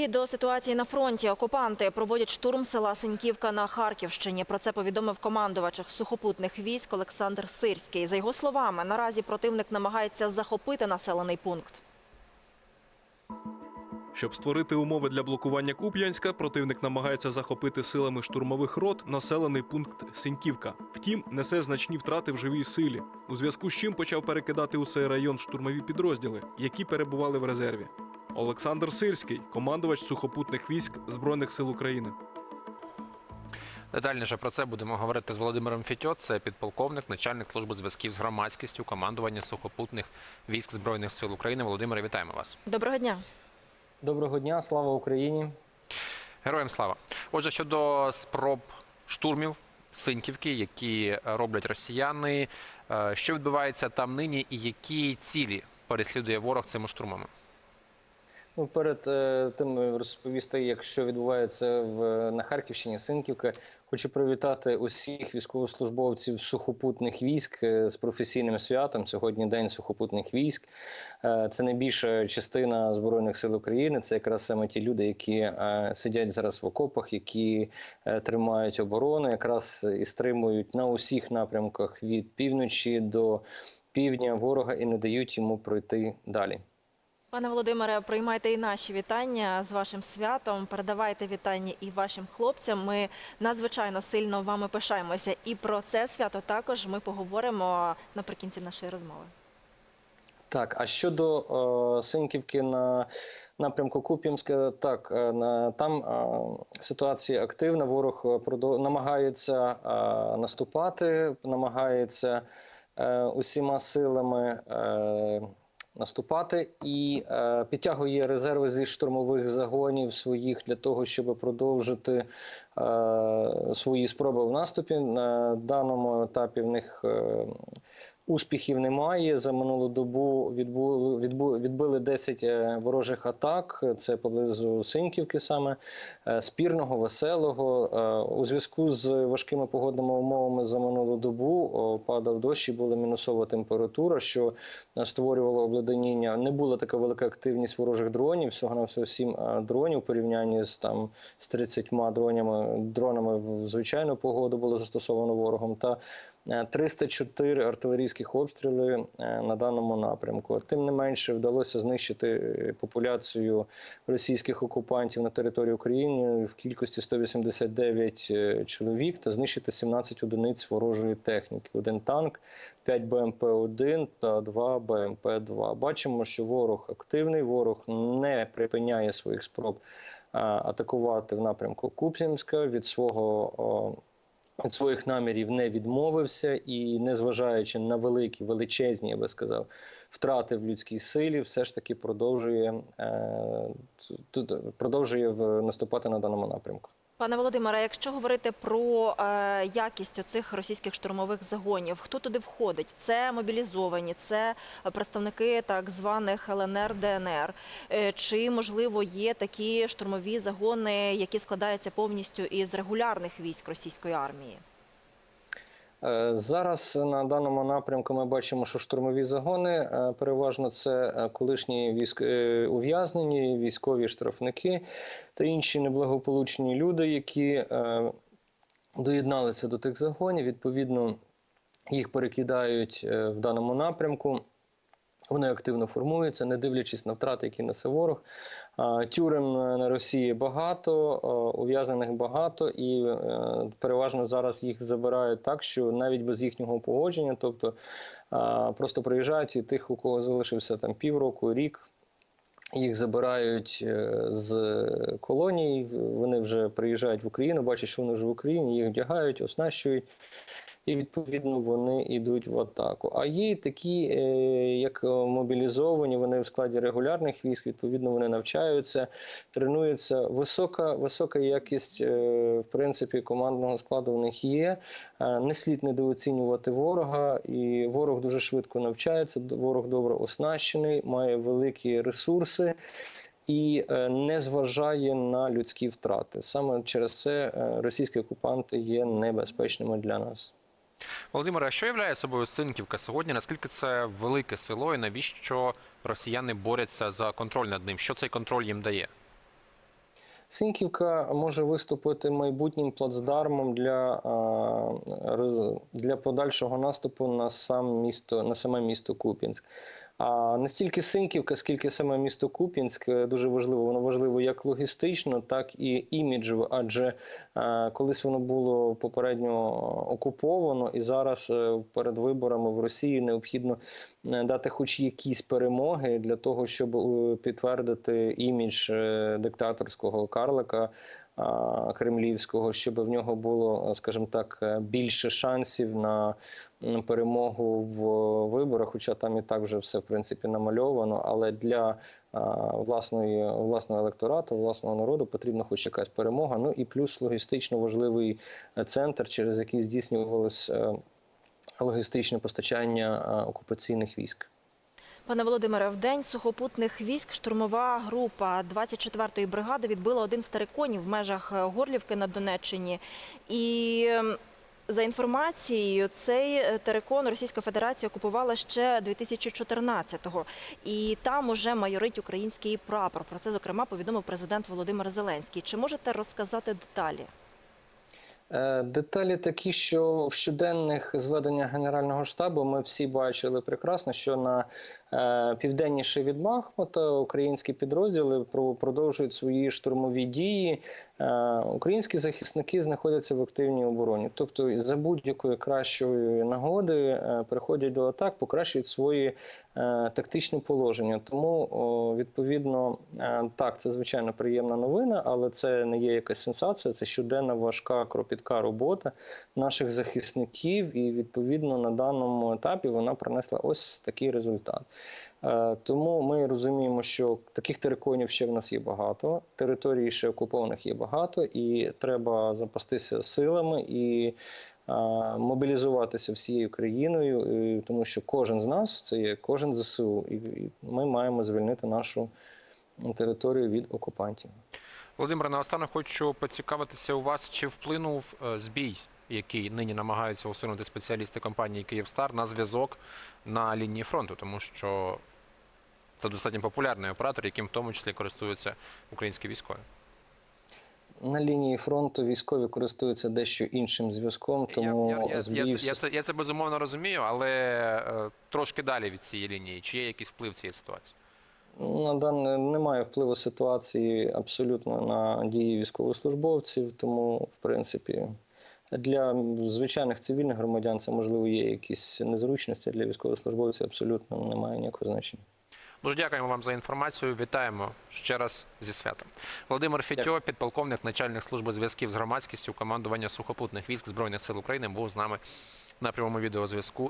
І до ситуації на фронті окупанти проводять штурм села Синьківка на Харківщині. Про це повідомив командувач сухопутних військ Олександр Сирський. За його словами, наразі противник намагається захопити населений пункт. Щоб створити умови для блокування Куп'янська, противник намагається захопити силами штурмових рот населений пункт Синьківка. Втім, несе значні втрати в живій силі, у зв'язку з чим почав перекидати у цей район штурмові підрозділи, які перебували в резерві. Олександр Сирський, командувач сухопутних військ Збройних сил України. Детальніше про це будемо говорити з Володимиром Фітьо. Це підполковник, начальник служби зв'язків з громадськістю, командування сухопутних військ збройних сил України. Володимире, вітаємо вас. Доброго дня. Доброго дня, слава Україні. Героям слава. Отже, щодо спроб штурмів Синьківки, які роблять росіяни, е, що відбувається там нині, і які цілі переслідує ворог цими штурмами? Ну, перед е, тим розповісти, як що відбувається в на Харківщині, в Синківка. Хочу привітати усіх військовослужбовців сухопутних військ е, з професійним святом. Сьогодні день сухопутних військ. Е, Це найбільша частина збройних сил України. Це якраз саме ті люди, які е, сидять зараз в окопах, які е, тримають оборону, якраз і стримують на усіх напрямках від півночі до півдня ворога і не дають йому пройти далі. Пане Володимире, приймайте і наші вітання з вашим святом. Передавайте вітання і вашим хлопцям. Ми надзвичайно сильно вами пишаємося. І про це свято також ми поговоримо наприкінці нашої розмови. Так, а щодо е, Синьківки на напрямку Куп'янська, так е, на там е, ситуація активна. Ворог намагається наступати, намагається усіма силами. Наступати і е, підтягує резерви зі штурмових загонів своїх для того, щоб продовжити свої спроби в наступі. На даному етапі в них е, Успіхів немає. За минулу добу відбили 10 е, ворожих атак. Це поблизу Синьківки, саме е, спірного, веселого. Е, У зв'язку з важкими погодними умовами за минулу добу падав дощ і була мінусова температура, що е, створювало обледеніння. Не була така велика активність ворожих дронів. Всього на всього 7 дронів у порівнянні з там з 30 дронями дронами в звичайну погоду було застосовано ворогом. Та Е, 304 артилерійських обстріли е, на даному напрямку. Тим не менше вдалося знищити е, популяцію російських окупантів на території України в кількості 189 е, чоловік та знищити 17 одиниць ворожої техніки. Один танк, 5 БМП-1 та 2 БМП-2. Бачимо, що ворог активний, ворог не припиняє своїх спроб атакувати в напрямку Куп'янська від свого. від своїх намірів не відмовився і, незважаючи на великі, величезні, я би сказав, втрати в людській силі, все ж таки продовжує, е, продовжує наступати на даному напрямку. Пане Володимире, якщо говорити про е, якість цих російських штурмових загонів, хто туди входить? Це мобілізовані, це представники так званих ЛНР, ДНР. Е, чи можливо є такі штурмові загони, які складаються повністю із регулярних військ російської армії? Е, Зараз на даному напрямку ми бачимо, що штурмові загони е, переважно це е, колишні військ ув'язнені, військові штрафники та інші неблагополучні люди, які доєдналися до тих загонів. Відповідно, їх перекидають в даному напрямку. Вони активно формуються, не дивлячись на втрати, які несе ворог. Тюрем на на Росії багато, а, ув'язнених багато, і е, переважно зараз їх забирають так, що навіть без їхнього погодження, тобто просто приїжджають і тих, у кого залишився там півроку, рік. Їх забирають е, з колоній, вони вже приїжджають в Україну, бачать, що вони вже в Україні, їх вдягають, оснащують, і відповідно вони йдуть в атаку. А є такі, е, як е, мобілізовані, вони в складі регулярних військ, відповідно, вони навчаються, тренуються. Висока, висока якість, е, в принципі, командного складу в них є. Не слід недооцінювати ворога, і ворог дуже швидко навчається. Ворог добре оснащений, має великі ресурси. І не зважає на людські втрати. Саме через це російські окупанти є небезпечними для нас. Володимире, а що являє собою Синківка сьогодні? Наскільки це велике село, і навіщо росіяни борються за контроль над ним? Що цей контроль їм дає? Синківка може виступити майбутнім плацдармом для, для подальшого наступу на сам місто на саме місто Куп'янськ. А не стільки скільки саме місто Куп'янськ е, дуже важливо. Воно важливо як логістично, так і іміджево, адже е, колись воно було попередньо окуповано, і зараз е, перед виборами в Росії необхідно дати хоч якісь перемоги для того, щоб підтвердити імідж диктаторського карлика. Кремлівського, щоб в нього було, скажімо так, е, більше шансів на перемогу в виборах, хоча там і так вже все в принципі намальовано. Але для власної власного електорату, власного народу потрібна хоч якась перемога. Ну і плюс логістично важливий е, центр, через який здійснювалось е, логістичне постачання е, окупаційних військ. Пане Володимире, в день сухопутних військ штурмова група 24-ї бригади відбила один з териконів в межах е, Горлівки на Донеччині. І за інформацією, цей е, терикон Російська Федерація окупувала ще 2014-го. І там уже майорить український прапор. Про це, зокрема, повідомив президент Володимир Зеленський. Чи можете розказати деталі? Е, Деталі такі, що в щоденних зведеннях Генерального штабу ми всі бачили прекрасно, що на південніше від Бахмута українські підрозділи про- продовжують свої штурмові дії. Е, Українські захисники знаходяться в активній обороні, тобто за будь-якої кращої нагоди е, переходять до атак, покращують свої е, тактичні положення. Тому відповідно е, так, це звичайно приємна новина, але це не є якась сенсація. Це щоденна важка кропітка робота наших захисників, і відповідно на даному етапі вона принесла ось такий результат. Е, Тому ми розуміємо, що таких териконів ще в нас є багато, територій ще окупованих є багато, і треба запастися силами і е, мобілізуватися всією країною, тому що кожен з нас це є кожен ЗСУ, і, ми маємо звільнити нашу територію від окупантів. Володимир, наостанок хочу поцікавитися у вас, чи вплинув е, збій, який нині намагаються усунути спеціалісти компанії Київстар на зв'язок на лінії фронту, тому що це достатньо популярний оператор, яким в тому числі користуються українські військові. На лінії фронту військові користуються дещо іншим зв'язком, тому я, я, я, я, я, це, я це безумовно розумію, але е, трошки далі від цієї лінії. Чи є якийсь вплив цієї ситуації? На дане немає впливу ситуації абсолютно на дії військовослужбовців, тому, в принципі, для звичайних цивільних громадян це можливо є якісь незручності. Для військовослужбовців абсолютно немає ніякого значення. Дуже дякуємо вам за інформацію. Вітаємо ще раз зі святом. Володимир Фітьо, підполковник начальник служби зв'язків з громадськістю командування сухопутних військ Збройних сил України, був з нами на прямому відеозв'язку